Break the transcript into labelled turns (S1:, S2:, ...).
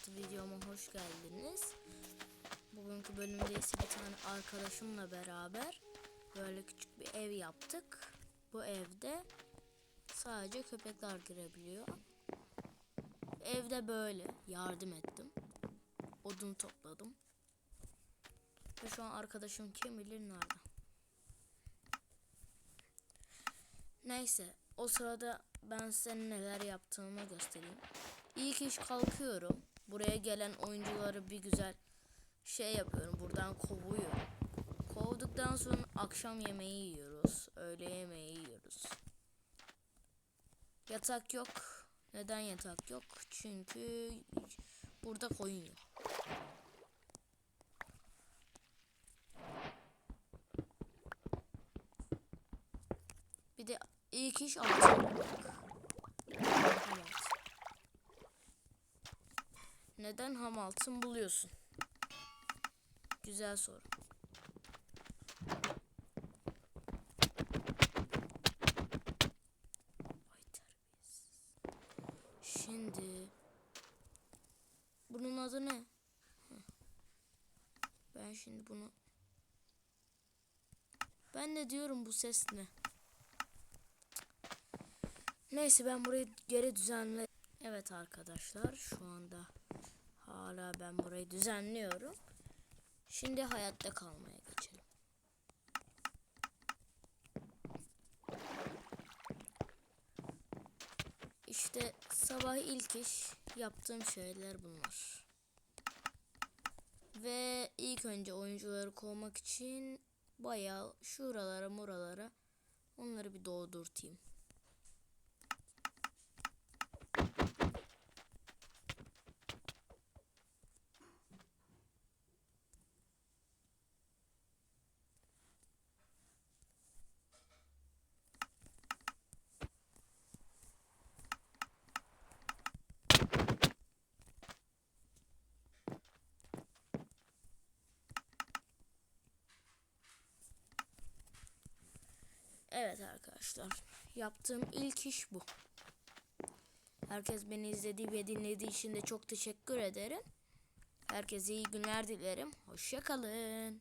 S1: Hayatı videoma hoş geldiniz. Bugünkü bölümde ise bir tane arkadaşımla beraber böyle küçük bir ev yaptık. Bu evde sadece köpekler girebiliyor. Evde böyle yardım ettim. Odun topladım. Ve şu an arkadaşım kim bilir nerede. Neyse o sırada ben size neler yaptığımı göstereyim. İlk iş kalkıyorum. Buraya gelen oyuncuları bir güzel şey yapıyorum. Buradan kovuyorum. Kovduktan sonra akşam yemeği yiyoruz. Öğle yemeği yiyoruz. Yatak yok. Neden yatak yok? Çünkü burada koyun yok. Bir de ilk iş altın bulmak. Neden ham altın buluyorsun? Güzel soru. Şimdi bunun adı ne? Ben şimdi bunu ben ne diyorum bu ses ne? Neyse ben burayı geri düzenle. Evet arkadaşlar şu anda hala ben burayı düzenliyorum. Şimdi hayatta kalmaya geçelim. İşte sabah ilk iş yaptığım şeyler bunlar. Ve ilk önce oyuncuları kovmak için bayağı şuralara muralara onları bir doğdurtayım. Evet arkadaşlar. Yaptığım ilk iş bu. Herkes beni izlediği ve dinlediği için de çok teşekkür ederim. Herkese iyi günler dilerim. Hoşça kalın.